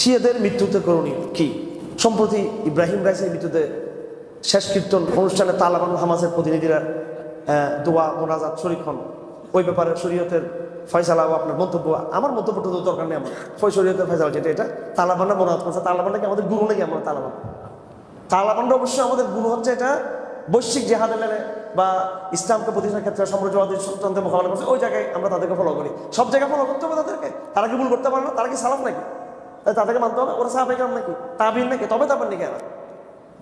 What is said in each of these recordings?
শিয়াদের মৃত্যুতে করণীয় কি? সম্প্রতি ইব্রাহিম রাইসের মৃত্যুতে শেষ কীর্তন অনুষ্ঠানে তালাবান হামাসের প্রতিনিধিরা দোয়া, মোনাজাত, শরিক ওই ব্যাপারে শরীয়তের ফয়সালা আপনার মন্তব্য, আমার মন্তব্যটা তো দরকার নেই আমার। শরীয়তের ফয়সালা যেটা, এটা তালাবানরা মোনাজাত করছে তালাবানটা কি আমাদের গুরু নাকি আমরা তালাবান তালাবানরা অবশ্যই আমাদের গুরু হচ্ছে এটা বৈশ্বিক জেহাদে মেলে বা ইসলামকে প্রতিষ্ঠার ক্ষেত্রে সাম্রাজ্যবাদী সন্তানদের মোকাবেলা করছে, ওই জায়গায় আমরা তাদেরকে ফলো করি। সব জায়গায় ফলো করতে হবে তাদেরকে। তারা কি ভুল করতে পারে না? তারা কি সালাফ নাকি? তাই তাদেরকে মানতে হবে? ওরা সাহাবে কেমন নাকি? তাবিন নাকি? তবে তাবেন নাকি এরা?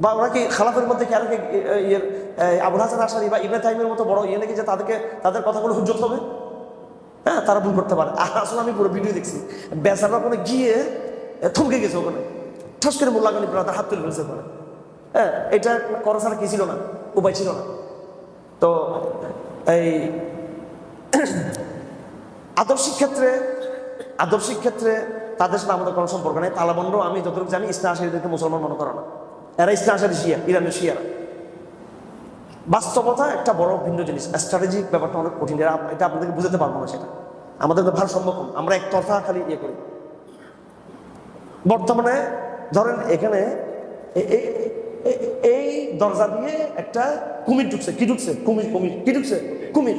বা ওরা কি খালাফের মধ্যে কি আর কি আবুল হাসান আসারি বা ইবনে তাইমের মতো বড় ইয়ে নাকি যে তাদেরকে, তাদের কথাগুলো হুজ্জত হবে? হ্যাঁ তারা ভুল করতে পারে। আর আসলে আমি পুরো ভিডিও দেখছি। বেচারা ওখানে গিয়ে থমকে গেছে ওখানে। ঠাস করে মোল্লা গানি তার হাত তুলে ফেলছে ওখানে। হ্যাঁ এটা করা ছাড়া কি ছিল না? উপায় ছিল না। তো, এই আদর্শিক ক্ষেত্রে আদর্শিক ক্ষেত্রে তাদের সাথে আমাদের কোনো সম্পর্ক নেই। তালাবন্ডও আমি যতটুকু জানি, ইসলাম আশারিদেরকে মুসলমান মনে করে না। এরা ইসলাম আশারি শিয়া ইরানের শিয়ারা। বাস্তবতা একটা বড় ভিন্ন জিনিস। স্ট্র্যাটেজিক ব্যাপারটা অনেক কঠিন। এটা আপনাদেরকে বুঝতে পারব না সেটা। আমাদের ভারসাম্য কম। আমরা একতরফা খালি ইয়ে করি। বর্তমানে ধরেন এখানে এই দরজা দিয়ে একটা কুমির ঢুকছে। কি ঢুকছে? কুমির কুমির। কি ঢুকছে? কুমির।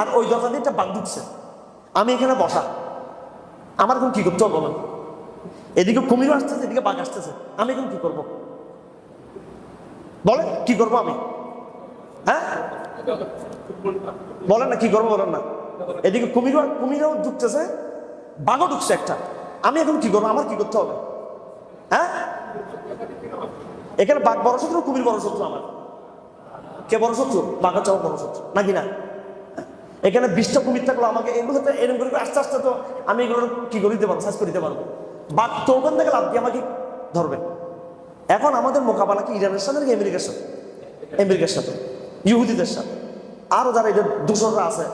আর ওই দরজা দিয়ে একটা বাঘ ঢুকছে। আমি এখানে বসা। আমার এখন কি করতে হবে বলেন? এদিকে কুমিরও আসতেছে, এদিকে বাঘ আসতেছে। আমি এখন কি করব? বলেন, কি করব আমি? হ্যাঁ? বলেন না, কি করব বলেন না। এদিকে কুমিরও কুমিরও ঢুকতেছে, বাঘও ঢুকছে একটা। আমি এখন কি করব? আমার কি করতে হবে? হ্যাঁ? এখানে বাঘ বড় শত্রু, কুমির বড় শত্রু আমার। কে বড় শত্রু? বাঘের চাও বড় শত্রু, নাকি না? এখানে বিশটা কুমির থাকল, আমাকে এগুলোতে এরকম করে আস্তে আস্তে তো আমি এগুলো কি করে দিতে পারব সাজ করে দিতে পারব। বাঘ তো ওখান থেকে লাভ দিয়ে আমাকে ধরবে। এখন আমাদের মোকাবেলা কি? ইরানের সাথে নাকি আমেরিকার সাথে? আমেরিকার সাথে। ইহুদিদের সাথে। আরও যারা এদের দূষণরা আছে,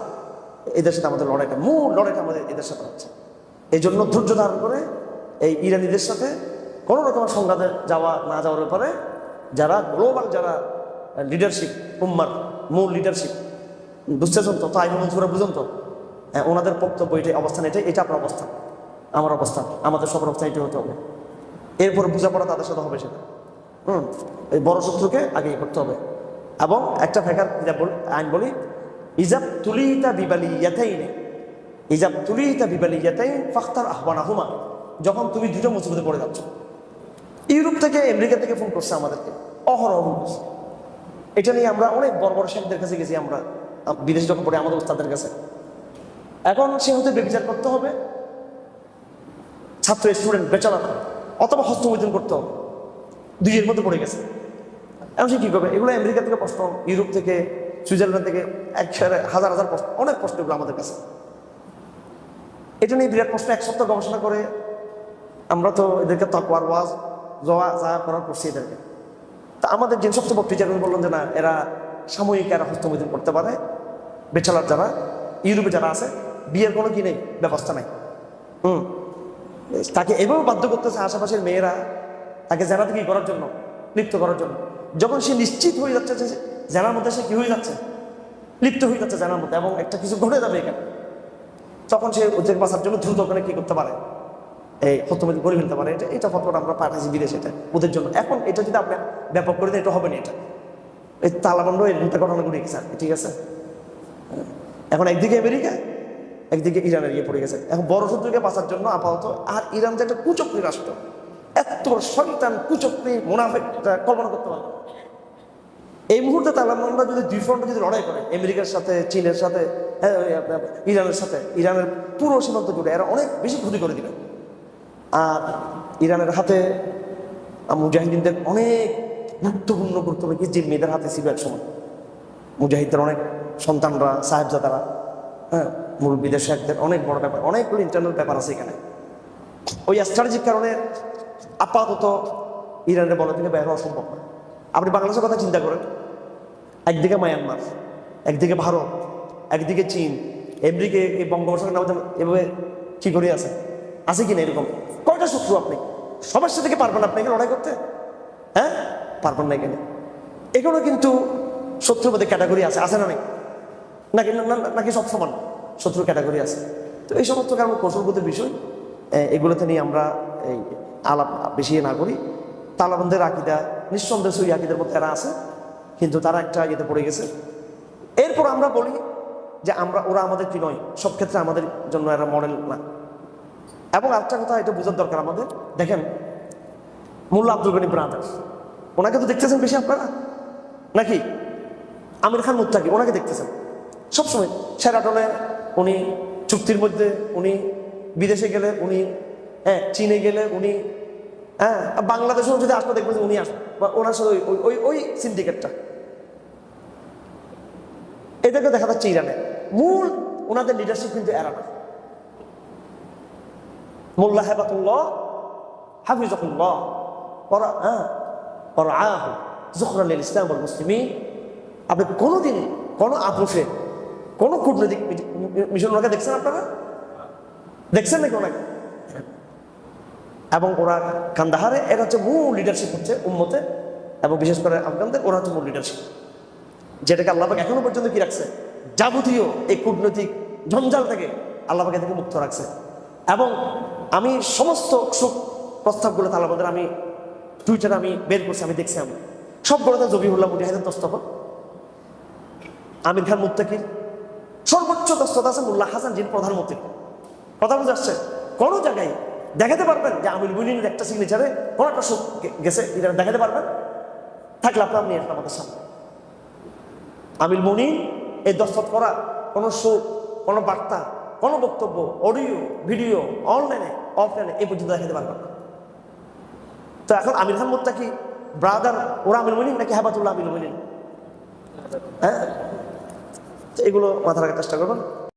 এদের সাথে আমাদের লড়াইটা, মূল লড়াইটা আমাদের এদের সাথে হচ্ছে। এই জন্য ধৈর্য ধারণ করে এই ইরানিদের সাথে কোনো রকমের সংঘাতে যাওয়া, না যাওয়ার ব্যাপারে যারা গ্লোবাল যারা লিডারশিপ উম্মার, মূল লিডারশিপ বুঝতেছেন তো তাই মনসুরা বুঝুন তো হ্যাঁ, ওনাদের বক্তব্য এটাই অবস্থান এটাই এটা আপনার অবস্থান আমার অবস্থান আমাদের সবার অবস্থান এটাই হতে হবে। এরপর বোঝাপড়া তাদের সাথে হবে সেটা। হুম এই বড় শত্রুকে আগে করতে হবে। এবং একটা ফেকার আইন বলি ইজাব তুলিতা বিবালি ইয়াতাইনে ইজাব তুলিতা বিবালি ইয়াতাইন ফাখতার আহ্বান আহমা যখন তুমি দুটো মুসিবতে পড়ে যাচ্ছ। ইউরোপ থেকে আমেরিকা থেকে ফোন করছে আমাদেরকে অহরহ এটা নিয়ে আমরা অনেক বড় বড় শেখদের কাছে গেছি আমরা। বিদেশে যখন পড়ে, আমাদের ওস্তাদের কাছে। এখন সে হতে বিচার করতে হবে। ছাত্র স্টুডেন্ট বেচারা অথবা হস্তমৈথুন করতে হবে। দুইয়ের মধ্যে পড়ে গেছে। এখন সে কী করবে? এগুলো আমেরিকা থেকে প্রশ্ন, ইউরোপ থেকে, সুইজারল্যান্ড থেকে, একসাথে হাজার হাজার প্রশ্ন, অনেক প্রশ্ন এগুলো আমাদের কাছে। এটা নিয়ে বিরাট প্রশ্ন, এক সপ্তাহ গবেষণা করে আমরা তো এদেরকে তকওয়ার, ওয়াজ জওয়া যা করার করছি এদেরকে। তা আমাদের যে বড় টিচার বললেন যে না, এরা সাময়িক এরা হস্তমৈথুন করতে পারে। বেচালার যারা, ইউরোপে যারা আছে, বিয়ের কোনো কি নেই, ব্যবস্থা নাই। হুম। তাকে এভাবে বাধ্য করতেছে আশেপাশের মেয়েরা, তাকে জেনাতে কি করার জন্য, লিপ্ত করার জন্য। যখন সে নিশ্চিত হয়ে যাচ্ছে যে জেনার মধ্যে সে কি হয়ে যাচ্ছে, লিপ্ত হয়ে যাচ্ছে জেনার মধ্যে, এবং একটা কিছু ঘটে যাবে এখানে, তখন সে ওদের বাঁচার জন্য দ্রুত ওখানে কি করতে পারে? এই হস্তমতি করে ফেলতে পারে। এটা এটা ফটোটা আমরা পাঠাইছি বিদেশে এটা, ওদের জন্য। এখন এটা যদি আপনি ব্যাপক করে দেন, এটা হবে না এটা। এই তালাবন্ড এরকমটা ঘটনা ঘটে গেছে ঠিক আছে? এখন একদিকে আমেরিকা একদিকে ইরানের ইয়ে পড়ে গেছে। এখন বড় শত্রুকে বাঁচার জন্য আপাতত আর ইরান যে একটা কুচক্রী রাষ্ট্র এত সন্তান কুচক্রী মুনাফেক কল্পনা করতে পারবে এই মুহূর্তে তালেবানরা যদি দুই ফ্রন্টে যদি লড়াই করে আমেরিকার সাথে চীনের সাথে হ্যাঁ, ইরানের সাথে ইরানের পুরো সীমান্ত জুড়ে এরা অনেক বেশি ক্ষতি করে দিবে। আর ইরানের হাতে মুজাহিদিনদের অনেক গুরুত্বপূর্ণ গুরুত্বপূর্ণ মেয়েদের হাতে ছিল এক সময়। মুজাহিদদের অনেক সন্তানরা, সাহেবজাদারা হ্যাঁ মুরব্বীদের শেখদের অনেক বড় ব্যাপার, অনেকগুলো ইন্টারনাল ব্যাপার আছে এখানে। ওই স্ট্র্যাটেজিক কারণে আপাতত ইরানের বলা থেকে বের হওয়া সম্ভব না। আপনি বাংলাদেশের কথা চিন্তা করেন, একদিকে মায়ানমার, একদিকে ভারত, একদিকে চীন এমরিকে এই বঙ্গোপসাগর নামে এভাবে কি করে আছে? আছে কি না এরকম? কয়টা শত্রু আপনি? সবার সাথে পারবেন আপনি এখানে লড়াই করতে? হ্যাঁ? পারবেন না এখানে। এগুলো কিন্তু শত্রুর মধ্যে ক্যাটাগরি আছে আছে না নাকি না- না- নাকি সব সমান? শত্রুর ক্যাটাগরি আছে। তো এই সমস্ত কারণ কৌশলগত বিষয় এগুলোতে নিয়ে আমরা এই আলাপ বেশি না করি। তালাবন্ধের আকিদা, নিঃসন্দেহ ওই আকিদের মধ্যে এরা আছে, কিন্তু তারা একটা ইয়েতে পড়ে গেছে। এরপর আমরা বলি যে আমরা ওরা আমাদের কি নয়? সব ক্ষেত্রে আমাদের জন্য এরা মডেল না। এবং আরেকটা কথা, এটা বোঝার দরকার আমাদের। দেখেন, মোল্লা আব্দুল গনি ব্রাদার ওনাকে তো দেখতেছেন বেশি আপনারা? নাকি? আমির খান মুত্তাকি, ওনাকে দেখতেছেন। সবসময় সেরাটনে উনি চুক্তির মধ্যে, উনি বিদেশে গেলে উনি হ্যাঁ চীনে গেলে উনি হ্যাঁ বাংলাদেশেও যদি আসলে দেখবেন উনি আসবেন বা ওনার সাথে ওই ওই ওই সিন্ডিকেটটা এদেরকে দেখা যাচ্ছে ইরানে। মূল ওনাদের লিডারশিপ কিন্তু এরা না। মোল্লা হেবাতুল্লাহ পরা হ্যাঁ ইসলাম আল আপনি কোনোদিন কোনো আপোষে কোনো কূটনৈতিক মিশন ওনাকে দেখছেন আপনারা? দেখছেন নাকি ওনাকে? এবং ওরা কান্দাহারে, এরা হচ্ছে মূল লিডারশিপ হচ্ছে উম্মতে, এবং বিশেষ করে আফগানদের, ওরা হচ্ছে মূল লিডারশিপ যেটাকে আল্লাহবাক এখনও পর্যন্ত কি রাখছে? যাবতীয় এই কূটনৈতিক ঝঞ্ঝাল থেকে আল্লাহবাক থেকে মুক্ত রাখছে। এবং আমি সমস্ত সুখ প্রস্তাবগুলো তালাবাদের আমি টুইটারে আমি বের করছি, আমি দেখছি আমি। সবগুলোতে জবিহুল্লাহ মুজাহিদের দস্তখত আমির খান মুত্তাকির সর্বোচ্চ দস্তত আছে মোল্লা হাসান যিনি প্রধানমন্ত্রী। কথা বুঝে আসছে? কোনো জায়গায় দেখাতে পারবেন যে আমির বুলিনের একটা সিগনেচারে কোনো একটা শোক গেছে, এটা দেখাতে পারবেন? থাকলে আপনার নিয়ে আসেন আমাদের সামনে। আমির মনিন এই দস্তত করা কোনো শোক কোনো বার্তা, কোনো বক্তব্য, অডিও, ভিডিও, অনলাইনে, অফলাইনে, এই পর্যন্ত দেখাতে পারবেন না। তো এখন আমির খান মুত্তাকি, ব্রাদার, ওরা আমির মনিন নাকি হাবাতুল্লাহ আমির মনিন হ্যাঁ? এগুলো মাথা রাখার চেষ্টা করবেন।